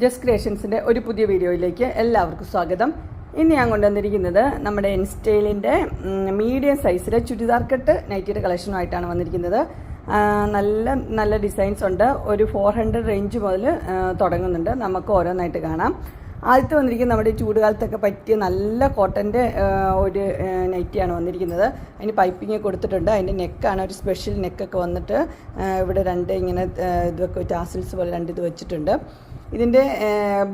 Just ക്രിയേഷൻസിന്റെ ഒരു പുതിയ വീഡിയോയിലേക്ക് എല്ലാവർക്കും സ്വാഗതം. ഇന്ന് ഞാൻ കൊണ്ടുവന്നിരിക്കുന്നത് നമ്മുടെ ഇൻസ്റ്റൈലിന്റെ മീഡിയം സൈസിലെ ചുരിദാർ കട്ട് നൈറ്റിയുടെ കളക്ഷനുമായിട്ടാണ് വന്നിരിക്കുന്നത്. നല്ല നല്ല ഡിസൈൻസ് ഉണ്ട്. ഒരു ഫോർ ഹൺഡ്രഡ് റേഞ്ച് മുതൽ തുടങ്ങുന്നുണ്ട്. നമുക്ക് ഓരോന്നായിട്ട് കാണാം. ആദ്യത്തെ വന്നിരിക്കുന്നത് നമ്മുടെ ചൂടുകാലത്തൊക്കെ പറ്റിയ നല്ല കോട്ടന്റെ ഒരു നൈറ്റിയാണ് വന്നിരിക്കുന്നത്. അതിന് പൈപ്പിങ് കൊടുത്തിട്ടുണ്ട്. അതിന്റെ നെക്കാണ് ഒരു സ്പെഷ്യൽ നെക്കൊക്കെ വന്നിട്ട് ഇവിടെ രണ്ട് ഇങ്ങനെ ഇതൊക്കെ ടാസിൽസ് പോലെ രണ്ട് ഇത് വെച്ചിട്ടുണ്ട്. ഇതിന്റെ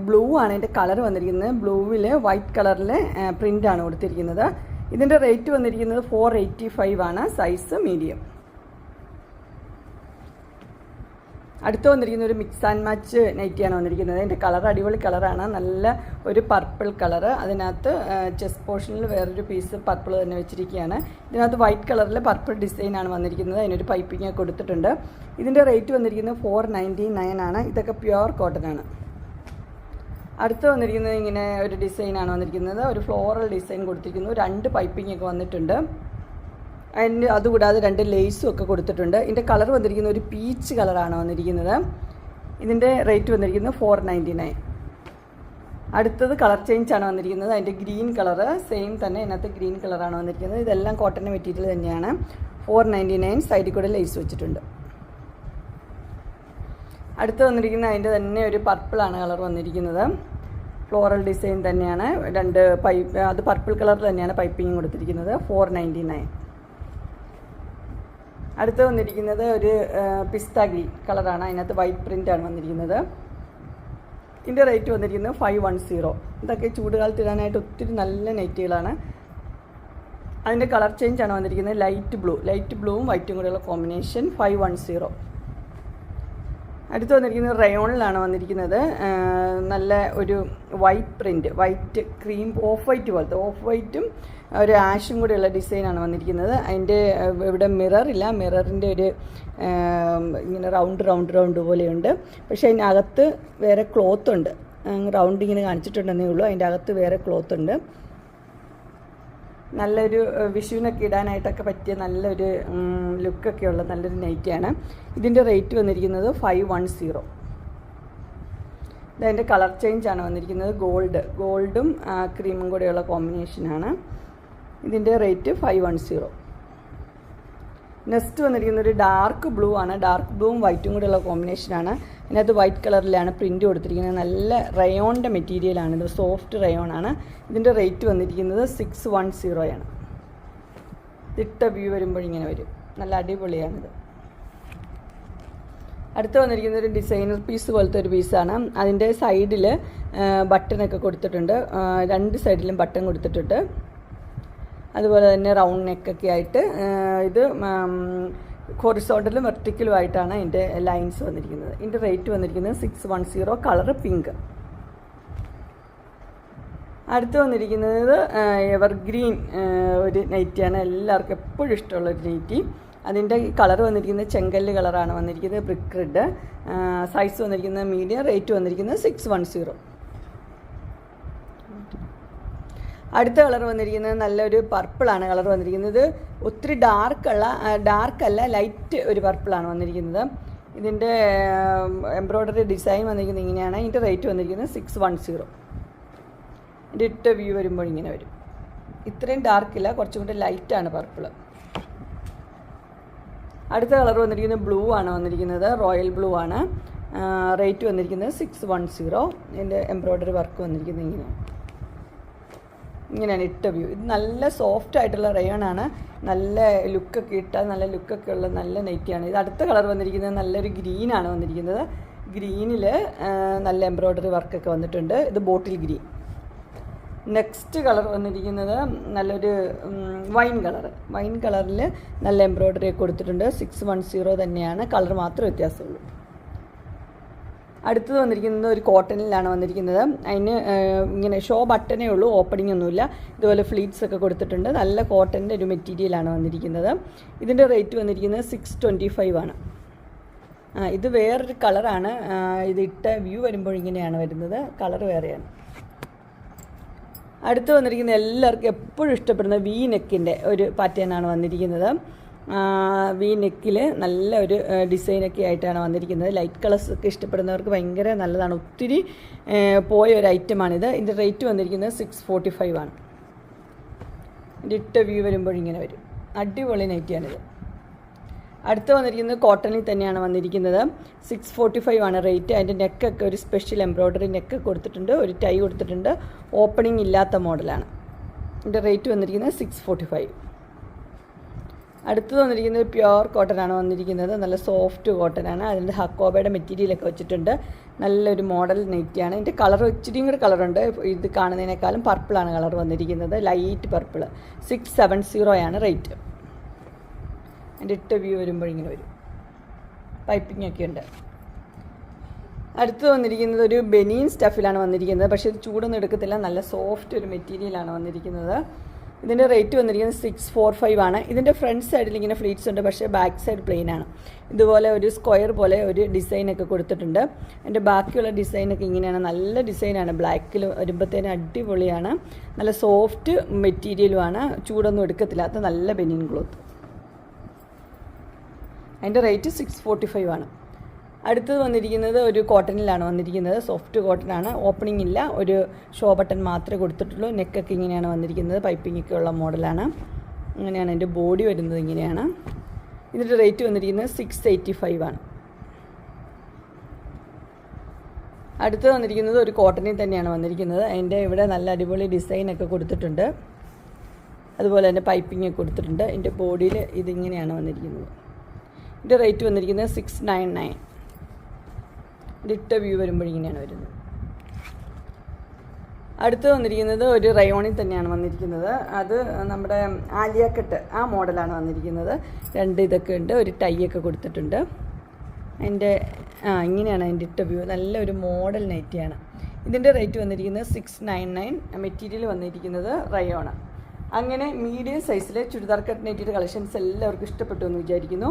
ബ്ലൂ ആണ് ഇതിന്റെ കളർ വന്നിരിക്കുന്നത്. ബ്ലൂവിൽ വൈറ്റ് കളറിൽ പ്രിന്റാണ് കൊടുത്തിരിക്കുന്നത്. ഇതിന്റെ റേറ്റ് വന്നിരിക്കുന്നത് ഫോർ എയ്റ്റി ഫൈവ് ആണ്. സൈസ് മീഡിയം അടുത്ത് വന്നിരിക്കുന്ന ഒരു മിക്സ് ആൻഡ് മാച്ച് നൈറ്റിയാണ് വന്നിരിക്കുന്നത്. അതിന്റെ കളർ അടിപൊളി കളറാണ് നല്ല ഒരു പർപ്പിൾ കളർ അതിനകത്ത് ചെസ്റ്റ് പോർഷനിൽ വേറൊരു പീസ് പർപ്പിൾ തന്നെ വെച്ചിരിക്കുകയാണ്. ഇതിനകത്ത് വൈറ്റ് കളറിൽ പർപ്പിൾ ഡിസൈനാണ് വന്നിരിക്കുന്നത്. അതിനൊരു പൈപ്പിംഗ് കൊടുത്തിട്ടുണ്ട്. ഇതിന്റെ റേറ്റ് വന്നിരിക്കുന്നത് ഫോർ നയന്റി നയൻ ആണ്. ഇതൊക്കെ പ്യുവർ കോട്ടൺ ആണ്. അടുത്ത് വന്നിരിക്കുന്നത് ഇങ്ങനെ ഒരു ഡിസൈനാണ് വന്നിരിക്കുന്നത്. ഒരു ഫ്ലോറൽ ഡിസൈൻ കൊടുത്തിരിക്കുന്നു. രണ്ട് പൈപ്പിംഗ് ഒക്കെ വന്നിട്ടുണ്ട്. അതിന് അതുകൂടാതെ രണ്ട് ലേസും ഒക്കെ കൊടുത്തിട്ടുണ്ട്. ഇതിന്റെ കളർ വന്നിരിക്കുന്നത് ഒരു പീച്ച് കളറാണ് വന്നിരിക്കുന്നത്. ഇതിന്റെ റേറ്റ് വന്നിരിക്കുന്നത് ഫോർ നയന്റി നയൻ അടുത്തത് കളർ ചേഞ്ച് ആണ് വന്നിരിക്കുന്നത്. അതിന്റെ ഗ്രീൻ കളർ സെയിം തന്നെ ഇതിനകത്ത് ഗ്രീൻ കളറാണ് വന്നിരിക്കുന്നത്. ഇതെല്ലാം കോട്ടൺ മെറ്റീരിയൽ തന്നെയാണ്. ഫോർ നയന്റി നയൻ സൈഡിൽ കൂടെ ലേസ് വെച്ചിട്ടുണ്ട്. അടുത്ത് വന്നിരിക്കുന്ന അതിന്റെ തന്നെ ഒരു പർപ്പിളാണ് കളർ വന്നിരിക്കുന്നത്. ഫ്ലോറൽ ഡിസൈൻ തന്നെയാണ്. രണ്ട് പൈപ്പ് അത് പർപ്പിൾ കളർ തന്നെയാണ് പൈപ്പിംഗ് കൊടുത്തിരിക്കുന്നത്. ഫോർ നയന്റി നയൻ അടുത്ത് വന്നിരിക്കുന്നത് ഒരു പിസ്ത കളറാണ്. അതിനകത്ത് വൈറ്റ് പ്രിന്റാണ് വന്നിരിക്കുന്നത്. ഇതിന്റെ റേറ്റ് വന്നിരിക്കുന്നത് ഫൈവ് വൺ സീറോ. ഇതൊക്കെ ചൂടുകാലത്ത് ഇടാനായിട്ട് ഒത്തിരി നല്ല നെറ്റുകളാണ്. അതിന്റെ കളർ ചേഞ്ച് ആണ് വന്നിരിക്കുന്നത് ലൈറ്റ് ബ്ലൂ. ലൈറ്റ് ബ്ലൂവും വൈറ്റും കൂടെയുള്ള കോമ്പിനേഷൻ ഫൈവ് വൺ സീറോ. അടുത്ത് വന്നിരിക്കുന്നത് റയോണിലാണ് വന്നിരിക്കുന്നത്. നല്ല ഒരു white print white cream off white പോലത്തെ. ഓഫ് വൈറ്റും ഒരു ആഷും കൂടെയുള്ള ഡിസൈനാണ് വന്നിരിക്കുന്നത്. അതിന്റെ ഇവിടെ മിററില്ല മിററിന്റെ ഒരു ഇങ്ങനെ റൗണ്ട് റൗണ്ട് റൗണ്ട് പോലെയുണ്ട്. പക്ഷേ അതിനകത്ത് വേറെ ക്ലോത്ത് ഉണ്ട്. റൗണ്ട് ഇങ്ങനെ കാണിച്ചിട്ടുണ്ടെന്നേ ഉള്ളൂ. അതിന്റെ അകത്ത് വേറെ ക്ലോത്ത് ഉണ്ട്. നല്ലൊരു വിഷുവിനൊക്കെ ഇടാനായിട്ടൊക്കെ പറ്റിയ നല്ലൊരു ലുക്കൊക്കെ ഉള്ള നല്ലൊരു നൈറ്റിയാണ്. ഇതിന്റെ റേറ്റ് വന്നിരിക്കുന്നത് ഫൈവ് വൺ സീറോ. ഇതതിന്റെ കളർ ചേഞ്ചാണ് വന്നിരിക്കുന്നത് ഗോൾഡ്. ഗോൾഡും ക്രീമും കൂടെയുള്ള കോമ്പിനേഷനാണ്. ഇതിന്റെ rate five one zero. Next വന്നിരിക്കുന്ന ഒരു ഡാർക്ക് ബ്ലൂ ആണ്. ഡാർക്ക് ബ്ലൂവും വൈറ്റും കൂടെയുള്ള കോമ്പിനേഷനാണ് ഇതിനകത്ത് വൈറ്റ് കളറിലാണ് പ്രിന്റ് കൊടുത്തിരിക്കുന്നത്. നല്ല റയോണിന്റെ മെറ്റീരിയലാണ് ഇത് സോഫ്റ്റ് റയോൺ ആണ്. ഇതിന്റെ റേറ്റ് വന്നിരിക്കുന്നത് സിക്സ് വൺ സീറോയാണ് ഇട്ട വ്യൂ വരുമ്പോൾ ഇങ്ങനെ വരും. നല്ല അടിപൊളിയാണിത് അടുത്ത് വന്നിരിക്കുന്ന ഒരു ഡിസൈനർ പീസ് പോലത്തെ ഒരു പീസാണ് അതിന്റെ സൈഡിൽ ബട്ടണൊക്കെ കൊടുത്തിട്ടുണ്ട്. രണ്ട് സൈഡിലും ബട്ടൺ കൊടുത്തിട്ടുണ്ട്. അതുപോലെ തന്നെ റൗണ്ട് നെക്കൊക്കെ ആയിട്ട് ഇത് ഹൊറിസോണ്ടലും വെർട്ടിക്കലും ആയിട്ടാണ് അതിന്റെ ലൈൻസ് വന്നിരിക്കുന്നത്. ഇതിന്റെ റേറ്റ് വന്നിരിക്കുന്നത് six one zero colour pink അടുത്ത് വന്നിരിക്കുന്നത് എവർഗ്രീൻ ഒരു നൈറ്റിയാണ് എല്ലാവർക്കും എപ്പോഴും ഇഷ്ടമുള്ള ഒരു നൈറ്റി അതിന്റെ കളർ വന്നിരിക്കുന്നത് ചെങ്കല്ല് കളറാണ് വന്നിരിക്കുന്നത് ബ്രിക്ക് റെഡ് സൈസ് വന്നിരിക്കുന്നത് മീഡിയം റേറ്റ് വന്നിരിക്കുന്നത് സിക്സ് വൺ സീറോ അടുത്ത കളർ വന്നിരിക്കുന്നത് നല്ലൊരു പർപ്പിളാണ് കളർ വന്നിരിക്കുന്നത്. ഒത്തിരി ഡാർക്കുള്ള ഡാർക്കല്ല ലൈറ്റ് ഒരു പർപ്പിളാണ് വന്നിരിക്കുന്നത്. ഇതിന്റെ എംബ്രോയ്ഡറി ഡിസൈൻ വന്നിരിക്കുന്നത് ഇങ്ങനെയാണ്. ഇതിന്റെ റേറ്റ് വന്നിരിക്കുന്നത് സിക്സ് വൺ സീറോ ഇതിന്റെ ഇട്ട വ്യൂ വരുമ്പോൾ ഇങ്ങനെ വരും. ഇത്രയും ഡാർക്കില്ല കുറച്ചും കൂടി ലൈറ്റാണ് പർപ്പിൾ അടുത്ത കളർ വന്നിരിക്കുന്നത് ബ്ലൂ ആണ് വന്നിരിക്കുന്നത് റോയൽ ബ്ലൂ ആണ്. റേറ്റ് വന്നിരിക്കുന്നത് സിക്സ് വൺ സീറോ ഇതിന്റെ എംബ്രോയ്ഡറി വർക്ക് വന്നിരിക്കുന്നത് ഇങ്ങനെയാണ്. ഇങ്ങനെയാണ് ഇട്ട വ്യൂ ഇത് നല്ല സോഫ്റ്റ് ആയിട്ടുള്ള റയോൺ ആണ്. നല്ല ലുക്കൊക്കെ ഇട്ടാൽ നല്ല ലുക്കൊക്കെ ഉള്ള നല്ല നെറ്റിയാണ് ഇത് അടുത്ത കളർ വന്നിരിക്കുന്നത് നല്ലൊരു ഗ്രീനാണ് വന്നിരിക്കുന്നത്. ഗ്രീനിൽ നല്ല എംബ്രോയ്ഡറി വർക്കൊക്കെ വന്നിട്ടുണ്ട്. ഇത് ബോട്ടിൽ ഗ്രീൻ നെക്സ്റ്റ് കളർ വന്നിരിക്കുന്നത് നല്ലൊരു വൈൻ കളർ വൈൻ കളറിൽ നല്ല എംബ്രോയ്ഡറി ഒക്കെ കൊടുത്തിട്ടുണ്ട്. സിക്സ് വൺ സീറോ തന്നെയാണ്. കളർ മാത്രമേ വ്യത്യാസമുള്ളൂ. അടുത്തത് വന്നിരിക്കുന്നത് ഒരു കോട്ടണിലാണ് വന്നിരിക്കുന്നത്. അതിന് ഇങ്ങനെ ഷോ ബട്ടണേ ഉള്ളൂ ഓപ്പണിംഗ് ഒന്നുമില്ല. ഇതുപോലെ ഫ്ലീറ്റ്സ് ഒക്കെ കൊടുത്തിട്ടുണ്ട്. നല്ല കോട്ടന്റെ ഒരു മെറ്റീരിയലാണ് വന്നിരിക്കുന്നത്. ഇതിന്റെ റേറ്റ് വന്നിരിക്കുന്നത് സിക്സ് ട്വന്റി ഫൈവ് ആണ് ഇത് വേറൊരു കളറാണ് ഇത് ഇട്ട വ്യൂ വരുമ്പോൾ ഇങ്ങനെയാണ് വരുന്നത്. കളർ വേറെയാണ്. അടുത്ത് വന്നിരിക്കുന്ന എല്ലാവർക്കും എപ്പോഴും ഇഷ്ടപ്പെടുന്ന വി നെക്കിന്റെ ഒരു പാറ്റേണാണ് വന്നിരിക്കുന്നത്. വി നെക്കിൽ നല്ല ഒരു ഡിസൈനൊക്കെ ആയിട്ടാണ് വന്നിരിക്കുന്നത്. ലൈറ്റ് കളേഴ്സ് ഒക്കെ ഇഷ്ടപ്പെടുന്നവർക്ക് ഭയങ്കര നല്ലതാണ്. ഒത്തിരി പോയ ഒരു ഐറ്റമാണിത്. ഇതിന്റെ റേറ്റ് വന്നിരിക്കുന്നത് സിക്സ് ഫോർട്ടി ഫൈവ് ആണ്. ഇട്ട വ്യൂ വരുമ്പോൾ ഇങ്ങനെ വരും. അടിപൊളി നൈറ്റിയാണിത് അടുത്ത് വന്നിരിക്കുന്നത് കോട്ടണിൽ തന്നെയാണ് വന്നിരിക്കുന്നത്. സിക്സ് ഫോർട്ടി ഫൈവ് ആണ് റേറ്റ് അതിന്റെ നെക്കൊക്കെ ഒരു സ്പെഷ്യൽ എംബ്രോയ്ഡറി നെക്ക് കൊടുത്തിട്ടുണ്ട്. ഒരു ടൈ കൊടുത്തിട്ടുണ്ട്. ഓപ്പണിംഗ് ഇല്ലാത്ത മോഡലാണ് ഇതിന്റെ റേറ്റ് വന്നിരിക്കുന്നത് സിക്സ് ഫോർട്ടി ഫൈവ് അടുത്തത് വന്നിരിക്കുന്നത് പ്യുവർ കോട്ടൺ ആണ് വന്നിരിക്കുന്നത്. നല്ല സോഫ്റ്റ് കോട്ടൺ ആണ് അതിന്റെ ഹക്കോബയുടെ മെറ്റീരിയലൊക്കെ വെച്ചിട്ടുണ്ട്. നല്ലൊരു മോഡൽ നെറ്റിയാണ് ഇതിന്റെ കളർ ഇച്ചിരിയും കൂടെ കളറുണ്ട് ഇത് കാണുന്നതിനേക്കാളും പർപ്പിളാണ് കളർ വന്നിരിക്കുന്നത്. ലൈറ്റ് പർപ്പിൾ സിക്സ് സെവൻ സീറോയാണ് റേറ്റ് അതിന്റെ ഇട്ട വ്യൂ വരുമ്പോൾ ഇങ്ങനെ വരും. പൈപ്പിംഗ് ഒക്കെ ഉണ്ട്. അടുത്ത് വന്നിരിക്കുന്നത് ഒരു ബെനീൻ സ്റ്റഫിലാണ് വന്നിരിക്കുന്നത്. പക്ഷേ ഇത് ചൂടൊന്നും എടുക്കത്തില്ല. നല്ല സോഫ്റ്റ് ഒരു മെറ്റീരിയലാണ് വന്നിരിക്കുന്നത്. ഇതിന്റെ റേറ്റ് വന്നിരിക്കുന്നത് സിക്സ് ഫോർ ഫൈവ് ആണ്. ഇതിന്റെ ഫ്രണ്ട് സൈഡിൽ ഇങ്ങനെ ഫ്ലീറ്റ്സ് ഉണ്ട് പക്ഷേ ബാക്ക് സൈഡ് പ്ലെയിൻ ആണ്. ഇതുപോലെ ഒരു സ്ക്വയർ പോലെ ഒരു ഡിസൈനൊക്കെ കൊടുത്തിട്ടുണ്ട്. അതിന്റെ ബാക്കിയുള്ള ഡിസൈനൊക്കെ ഇങ്ങനെയാണ്. നല്ല ഡിസൈനാണ് ബ്ലാക്കിൽ വരുമ്പോഴത്തേനും അടിപൊളിയാണ്. നല്ല സോഫ്റ്റ് മെറ്റീരിയലുമാണ് ചൂടൊന്നും എടുക്കത്തില്ലാത്ത നല്ല ബെനിയൻ ക്ലോത്ത് അതിന്റെ റേറ്റ് സിക്സ് ഫോർട്ടി ഫൈവ് ആണ്. അടുത്തത് വന്നിരിക്കുന്നത് ഒരു കോട്ടണിലാണ് വന്നിരിക്കുന്നത്. സോഫ്റ്റ് കോട്ടൺ ആണ്. ഓപ്പണിംഗ് ഇല്ല. ഒരു ഷോ ബട്ടൺ മാത്രമേ കൊടുത്തിട്ടുള്ളൂ. നെക്കൊക്കെ ഇങ്ങനെയാണ് വന്നിരിക്കുന്നത്. പൈപ്പിംഗ് ഒക്കെ ഉള്ള മോഡലാണ് അങ്ങനെയാണ് എന്റെ ബോഡി വരുന്നത് ഇങ്ങനെയാണ്. ഇതിന്റെ റേറ്റ് വന്നിരിക്കുന്നത് സിക്സ് എയ്റ്റി ഫൈവ് ആണ്. അടുത്ത് വന്നിരിക്കുന്നത് ഒരു കോട്ടണിൽ തന്നെയാണ് വന്നിരിക്കുന്നത്. അതിന്റെ ഇവിടെ നല്ല അടിപൊളി ഡിസൈനൊക്കെ കൊടുത്തിട്ടുണ്ട്. അതുപോലെ തന്നെ പൈപ്പിംഗ് കൊടുത്തിട്ടുണ്ട്. എന്റെ ബോഡിയിൽ ഇതിങ്ങനെയാണ് വന്നിരിക്കുന്നത്. ഇതിന്റെ റേറ്റ് വന്നിരിക്കുന്നത് സിക്സ് നയൻ നയൻ ഇട്ട വ്യൂ വരുമ്പോഴിങ്ങനെയാണ് വരുന്നത്. അടുത്ത് വന്നിരിക്കുന്നത് ഒരു റയോണിൽ തന്നെയാണ് വന്നിരിക്കുന്നത്. അത് നമ്മുടെ ആലിയക്കെട്ട് ആ മോഡലാണ് വന്നിരിക്കുന്നത്. രണ്ട് ഇതൊക്കെ ഉണ്ട് ഒരു ടൈ ഒക്കെ കൊടുത്തിട്ടുണ്ട്. അതിന്റെ ആ ഇങ്ങനെയാണ് അതിന്റെ ഇട്ട വ്യൂ. നല്ലൊരു മോഡൽ നൈറ്റിയാണ്. ഇതിന്റെ റേറ്റ് വന്നിരിക്കുന്നത് സിക്സ് നയൻ നയൻ മെറ്റീരിയൽ വന്നിരിക്കുന്നത് റയോണ്. അങ്ങനെ മീഡിയം സൈസിലെ ചുരിദാർ കട്ട് നൈറ്റിയുടെ കളക്ഷൻസ് എല്ലാവർക്കും ഇഷ്ടപ്പെട്ടു എന്ന് വിചാരിക്കുന്നു.